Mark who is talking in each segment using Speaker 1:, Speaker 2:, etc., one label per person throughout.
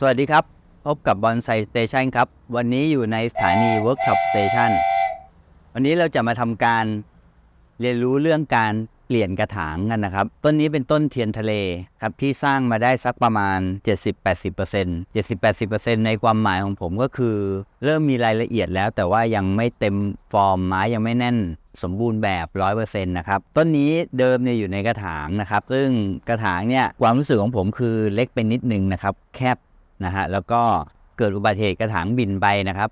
Speaker 1: สวัสดีครับ พบกับบอนไซสเตชันครับ วันนี้อยู่ในสถานีเวิร์กช็อปสเตชันวันนี้เราจะมาทำการเรียนรู้เรื่องการเปลี่ยนกระถางกันนะครับ ต้นนี้เป็นต้นเทียนทะเลครับที่สร้างมาได้สักประมาณ 70-80% 70-80%ในความหมายของผมก็คือ เริ่มมีรายละเอียดแล้ว แต่ว่ายังไม่เต็มฟอร์มไม้ยังไม่แน่นสมบูรณ์แบบ 100%นะครับ ต้นนี้เดิมเนี่ยอยู่ในกระถางนะครับ ซึ่งกระถางเนี่ยความรู้สึกของผมคือเล็กเป็นนิดนึงนะครับ แคบ นะฮะแล้วก็เกิดอุบัติเหตุกระถางบินไปนะครับ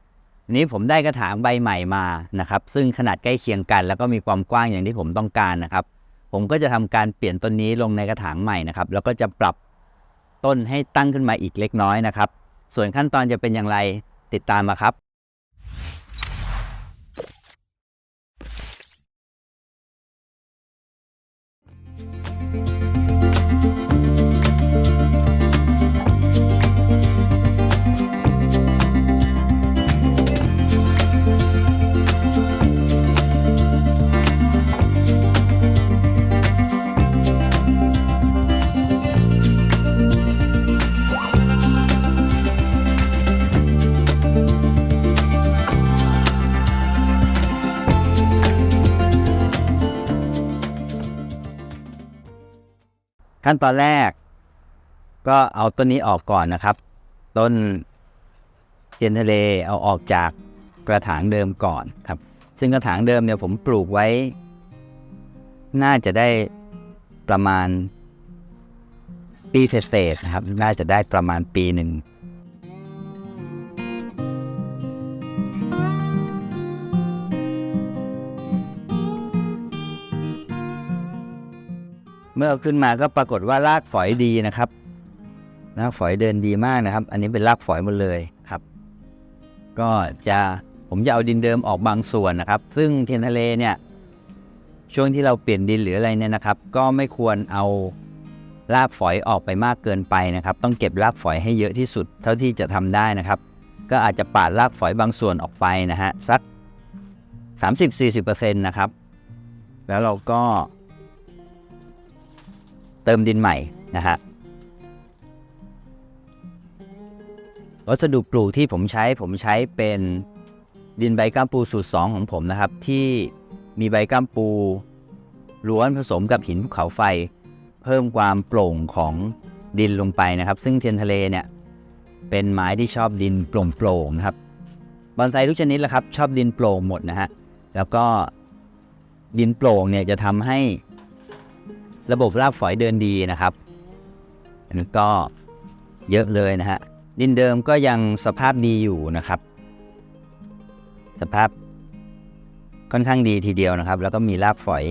Speaker 1: นี้ผมได้กระถางใบใหม่มานะครับ ซึ่งขนาดใกล้เคียงกัน แล้วก็มีความกว้างอย่างที่ผมต้องการนะครับ ผมก็จะทำการเปลี่ยนต้นนี้ลงในกระถางใหม่นะครับ แล้วก็จะปรับต้นให้ตั้งขึ้นมาอีกเล็กน้อยนะครับ ส่วนขั้นตอนจะเป็นอย่างไรติดตามมาครับ ขั้นตอนแรก ก็เอาต้นนี้ออกก่อนนะครับ ต้นเทียนทะเลเอาออกจากกระถางเดิมก่อนครับ ซึ่งกระถางเดิมเนี่ยผมปลูกไว้ น่าจะได้ประมาณปีเศษๆนะครับ น่าจะได้ประมาณปีหนึ่ง เมื่อเอาขึ้นมาก็ปรากฏว่ารากฝอยดีนะครับรากฝอยเดินดีมากนะครับ อันนี้เป็นรากฝอยหมดเลยครับ ก็จะผมจะเอาดินเดิมออกบางส่วนนะครับ ซึ่งเทียนทะเลเนี่ยช่วงที่เราเปลี่ยนดินหรืออะไรเนี่ยนะครับ ก็ไม่ควรเอารากฝอยออกไปมากเกินไปนะครับ ต้องเก็บรากฝอยให้เยอะที่สุด เท่าที่จะทำได้นะครับ ก็อาจจะปาดรากฝอยบางส่วนออกไปนะฮะสัก 30-40%นะครับ แล้วเราก็ เติมดินใหม่นะฮะวัสดุปลูกที่ผมใช้ผมใช้เป็นดินใบก้ามปูสูตร2ของผมนะครับ ที่มีใบก้ามปูล้วนผสมกับหินภูเขาไฟ เพิ่มความโปร่งของดินลงไปนะครับ ซึ่งเทียนทะเลเนี่ยเป็นไม้ที่ชอบดินโปร่งๆนะครับบอนไซทุกชนิดละครับ ชอบดินโปร่งหมดนะฮะแล้วก็ดินโปร่งเนี่ยจะทำให้ ระบบรากฝอยเดินดีนะครับอันนี้ก็เยอะเลยนะฮะดินเดิมก็ยังสภาพดีอยู่นะครับ สภาพค่อนข้างดีทีเดียวนะครับ แล้วก็มีรากฝอย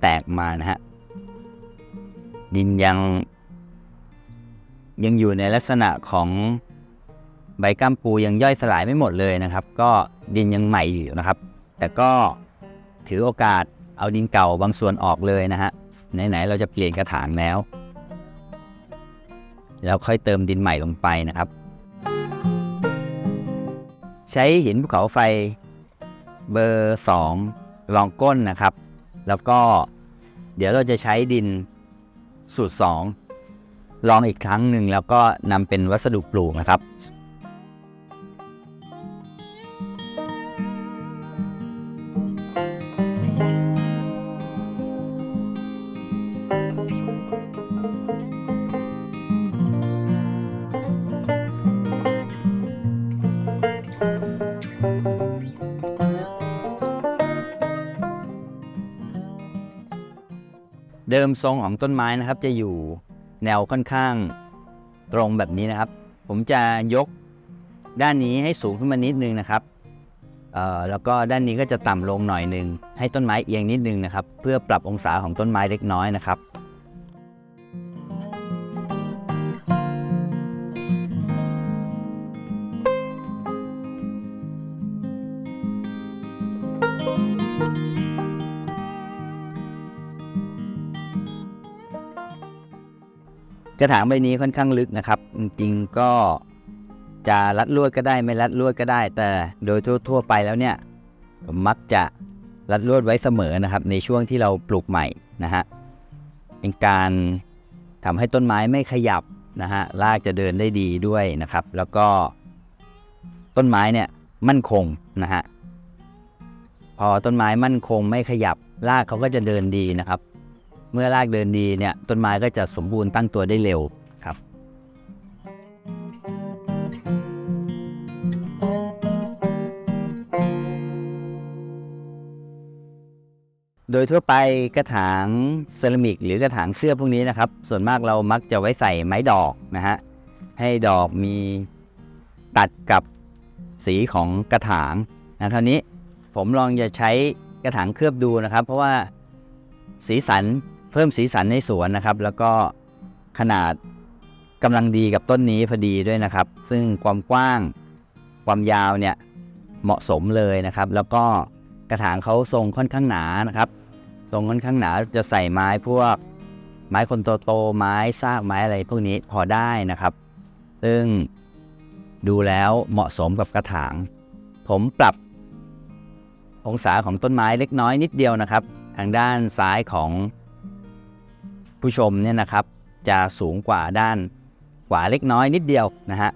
Speaker 1: แตกมานะฮะดินยัง ยังอยู่ในลักษณะของใบก้ามปูยังย่อยสลายไม่หมดเลยนะครับ ก็ดินยังใหม่อยู่นะครับ แต่ก็ถือโอกาสเอาดินเก่าบางส่วนออกเลยนะฮะ ไหนๆเราจะเปลี่ยนกระถางแล้ว แล้วค่อยเติมดินใหม่ลงไปนะครับ ใช้หินภูเขาไฟเบอร์2รองก้นนะครับ แล้วก็เดี๋ยวเราจะใช้ดินสูตร2ลองอีกครั้งหนึ่งแล้วก็นำเป็นวัสดุปลูกนะครับ เดิมทรงของต้นไม้นะครับ จะอยู่แนวค่อนข้างตรงแบบนี้นะครับ ผมจะยกด้านนี้ให้สูงขึ้นมานิดนึงนะครับแล้วก็ด้านนี้ก็จะต่ำลงหน่อยหนึงให้ต้นไม้เอียงนิดนึงนะครับ เพื่อปรับองศาของต้นไม้เล็กน้อยนะครับ กระถางใบนี้ค่อนข้างลึกนะครับ จริงๆก็จะรัดลวดก็ได้ไม่รัดลวดก็ได้ แต่โดยทั่ว ๆ ไปแล้วเนี่ยมักจะรัดลวดไว้เสมอนะครับ ในช่วงที่เราปลูกใหม่นะฮะเป็นการทำให้ต้นไม้ไม่ขยับนะฮะรากจะเดินได้ดีด้วยนะครับ แล้วก็ต้นไม้เนี่ยมั่นคงนะฮะพอต้นไม้มั่นคงไม่ขยับรากเขาก็จะเดินดีนะครับ เมื่อรากเดินดีเนี่ยต้นไม้ก็จะสมบูรณ์ตั้งตัวได้เร็วครับ โดยทั่วไปกระถางเซรามิก หรือกระถางเสื้อพวกนี้นะครับ ส่วนมากเรามักจะไว้ใส่ไม้ดอกนะฮะให้ดอกมีตัดกับสีของกระถางนะเท่านี้ผมลองจะใช้กระถางเคลือบดูนะครับ เพราะว่าสีสัน เพิ่มสีสันในสวนนะครับ แล้วก็ขนาดกำลังดีกับต้นนี้พอดีด้วยนะครับ ซึ่งความกว้าง ความยาวเนี่ยเหมาะสมเลยนะครับ แล้วก็กระถางเขาทรงค่อนข้างหนานะครับ ทรงค่อนข้างหนาจะใส่ไม้พวกไม้คนโตๆไม้ซากไม้อะไรพวกนี้พอได้นะครับ ซึ่งดูแล้วเหมาะสมกับกระถาง ผมปรับ องศาของต้นไม้เล็กน้อยนิดเดียวนะครับ ทางด้านซ้ายของ ผู้ชมเนี่ยนะครับจะสูงกว่าด้านขวาเล็กน้อยนิดเดียวนะฮะ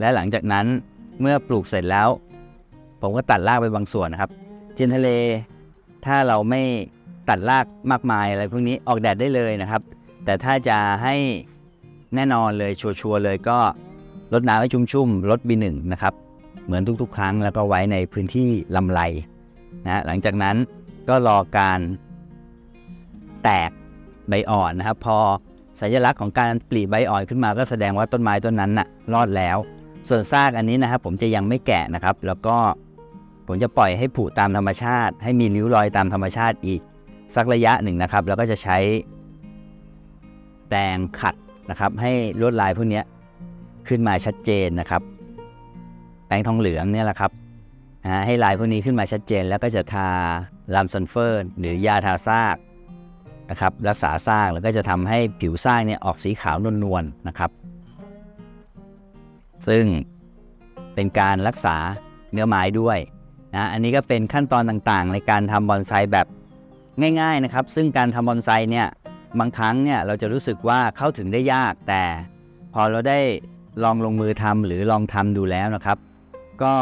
Speaker 1: และหลังจากนั้นเมื่อปลูกเสร็จแล้ว ผมก็ตัดรากไปบางส่วนนะครับเทียนทะเล ถ้าเราไม่ตัดรากมากมายอะไรพวกนี้ออกแดดได้เลยนะครับ แต่ถ้าจะให้แน่นอนเลยชัวร์ๆเลยก็ลดน้ำให้ชุ่มๆลดบีหนึ่งนะครับ เหมือนทุกๆ ครั้งแล้วก็ไว้ในพื้นที่ลำไรนะหลังจากนั้นก็รอการแตก ใบอ่อนนะครับ พอสัญลักษณ์ของการปลีใบอ่อนขึ้นมาก็แสดงว่าต้นไม้ต้นนั้นน่ะรอดแล้ว ส่วนซากอันนี้นะครับผมจะยังไม่แกะนะครับ แล้วก็ผมจะปล่อยให้ผุตามธรรมชาติ ให้มีริ้วรอยตามธรรมชาติอีก สักระยะหนึ่งนะครับ แล้วก็จะใช้แปรงขัดนะครับ ให้ลวดลายพวกนี้ขึ้นมาชัดเจนนะครับ แปรงทองเหลืองเนี่ยแหละครับให้ลายพวกนี้ขึ้นมาชัดเจน แล้วก็จะทาลามซันเฟอร์ หรือยาทาซาก นะครับรักษาซากแล้วก็จะทำให้ผิวซากเนี่ยออกสีขาวนวลๆนะครับ ซึ่งเป็นการรักษาเนื้อไม้ด้วยนะอันนี้ก็เป็นขั้นตอนต่างๆ ในการทำบอนไซแบบง่าย ๆนะครับ ซึ่งการทำบอนไซเนี่ยบางครั้งเนี่ยเราจะรู้สึกว่าเข้าถึงได้ยากแต่พอเราได้ลองลงมือทำหรือลองทำดูแล้วนะครับ ก็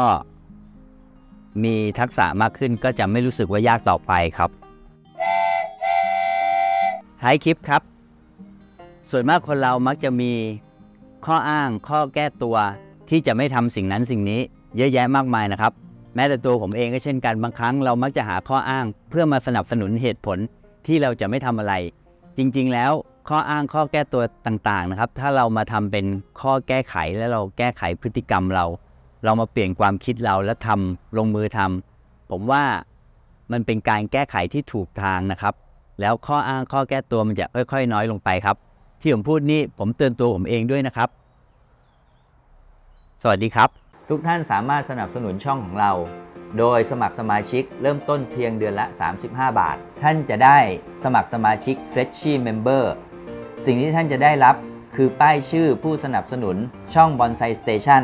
Speaker 1: มีทักษะมากขึ้นก็จะไม่รู้สึกว่ายากต่อไปครับ ท้ายคลิปครับ ส่วนมากคนเรามักจะมีข้ออ้างข้อแก้ตัวที่จะไม่ทำสิ่งนั้นสิ่งนี้ เยอะแยะมากมายนะครับ แม้แต่ตัวผมเองก็เช่นกันบางครั้งเรามักจะหาข้ออ้าง เพื่อมาสนับสนุนเหตุผลที่เราจะไม่ทำอะไร จริง ๆ แล้วข้ออ้างข้อแก้ตัวต่างๆนะครับ ถ้าเรามาทำเป็นข้อแก้ไขแล้วเราแก้ไขพฤติกรรมเรา เรามาเปลี่ยนความคิดเราแล้วทำลงมือทำผมว่ามันเป็นการแก้ไขที่ถูกทางนะครับ แล้วข้ออ้างข้อแก้ตัวมันจะค่อย ๆ น้อยลงไปครับ ที่ผมพูดนี่ผมเตือนตัวผมเองด้วยนะครับ สวัสดีครับ ทุกท่านสามารถสนับสนุนช่องของเรา โดยสมัครสมาชิกเริ่มต้นเพียงเดือนละ 35 บาท ท่านจะได้สมัครสมาชิก f r e s h i Member สิ่งที่ท่านจะได้รับคือป้ายชื่อผู้สนับสนุนช่อง Bonsai Station